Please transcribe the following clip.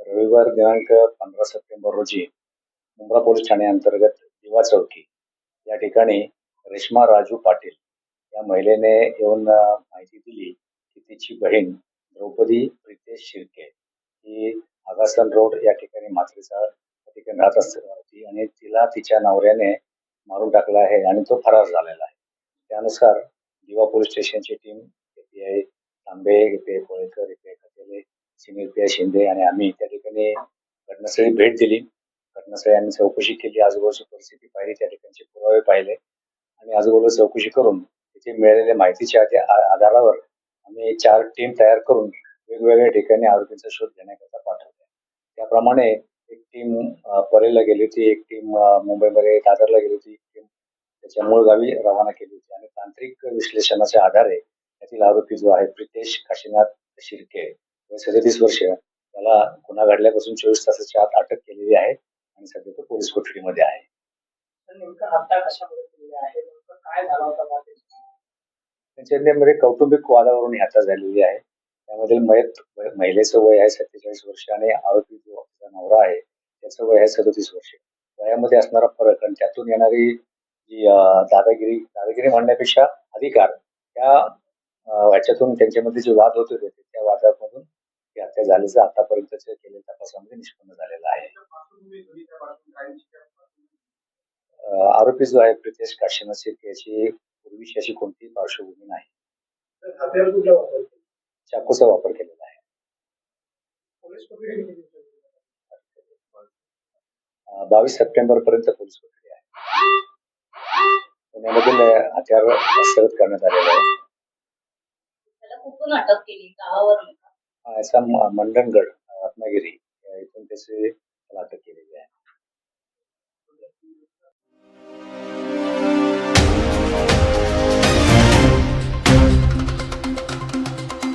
रविवार दिनांक पंधरा सप्टेंबर रोजी मुंब्रा पोलीस ठाण्याअंतर्गत दिवा चौकी या ठिकाणी रेश्मा राजू पाटील या महिलेने येऊन माहिती दिली की तिची बहीण द्रौपदी प्रितेश शिर्के ही आगासन रोड या ठिकाणी मात्रेचा ठिकाणी राहत असते. होती आणि तिला तिच्या नवऱ्याने मारून टाकला आहे आणि तो फरार झालेला आहे. त्यानुसार दिवा police स्टेशनची team API Tambe API Kolekar API Khatele senior P I Shinde आणि आम्ही त्या ठिकाणी घटनास्थळी भेट दिली. घटनास्थळी आम्ही चौकशी केली. आजूबाजूची परिस्थिती पाहिली त्या ठिकाणचे पुरावे पाहिले आणि आजूबाजूला चौकशी करून तिथे मिळालेल्या माहितीच्या आधारावर आम्ही चार टीम तयार करून वेगवेगळ्या ठिकाणी आरोपींचा शोध घेण्याकरता पाठवला. त्याप्रमाणे एक टीम परेला गेली होती एक टीम मुंबईमध्ये दादरला गेली होती. एक टीम त्याच्या मूळ गावी रवाना केली होती. आणि तांत्रिक विश्लेषणाच्या आधारे यातील आरोपी जो आहे प्रितेश काशीनाथ शिर्के सदतीस वर्ष त्याला गुन्हा घडल्यापासून चोवीस तासाच्या आत अटक केलेली आहे आणि सध्या तो पोलीस कोठडीमध्ये आहे. तर नेमकं हत्या कशामुळे केली आहे? नेमकं काय झालं होतं बा ते? त्यांच्यामध्ये कौटुंबिक वादावरून ही हत्या झालेली आहे. त्यामधील मयत महिलेचं वय आहे सत्तेचाळीस वर्ष आणि आरोपी नवरा आहे त्याचं वय आहे सदतीस वर्ष. वयामध्ये असणारा फरक आणि त्यातून येणारी जी दादागिरी दादागिरी म्हणण्यापेक्षा अधिकार त्या ह्याच्यातून त्यांच्यामध्ये जे वाद होत होते त्या वादामधून ही हत्या झाल्याचं आतापर्यंतच केलेल्या तपासामध्ये निष्पन्न झालेलं आहे. आरोपी जो आहे प्रितेश काशीनाथ याची पूर्वीची अशी कोणतीही पार्श्वभूमी नाही. चाकूचा वापर केलेला आहे. बावीस सप्टेंबर पर्यंत पोलीस कोठडी आहे. पुण्यामधील हत्यार हस्तगत करण्यात आलेला आहे. याचा मंडणगड रत्नागिरी इथून त्याची अटक केलेली आहे.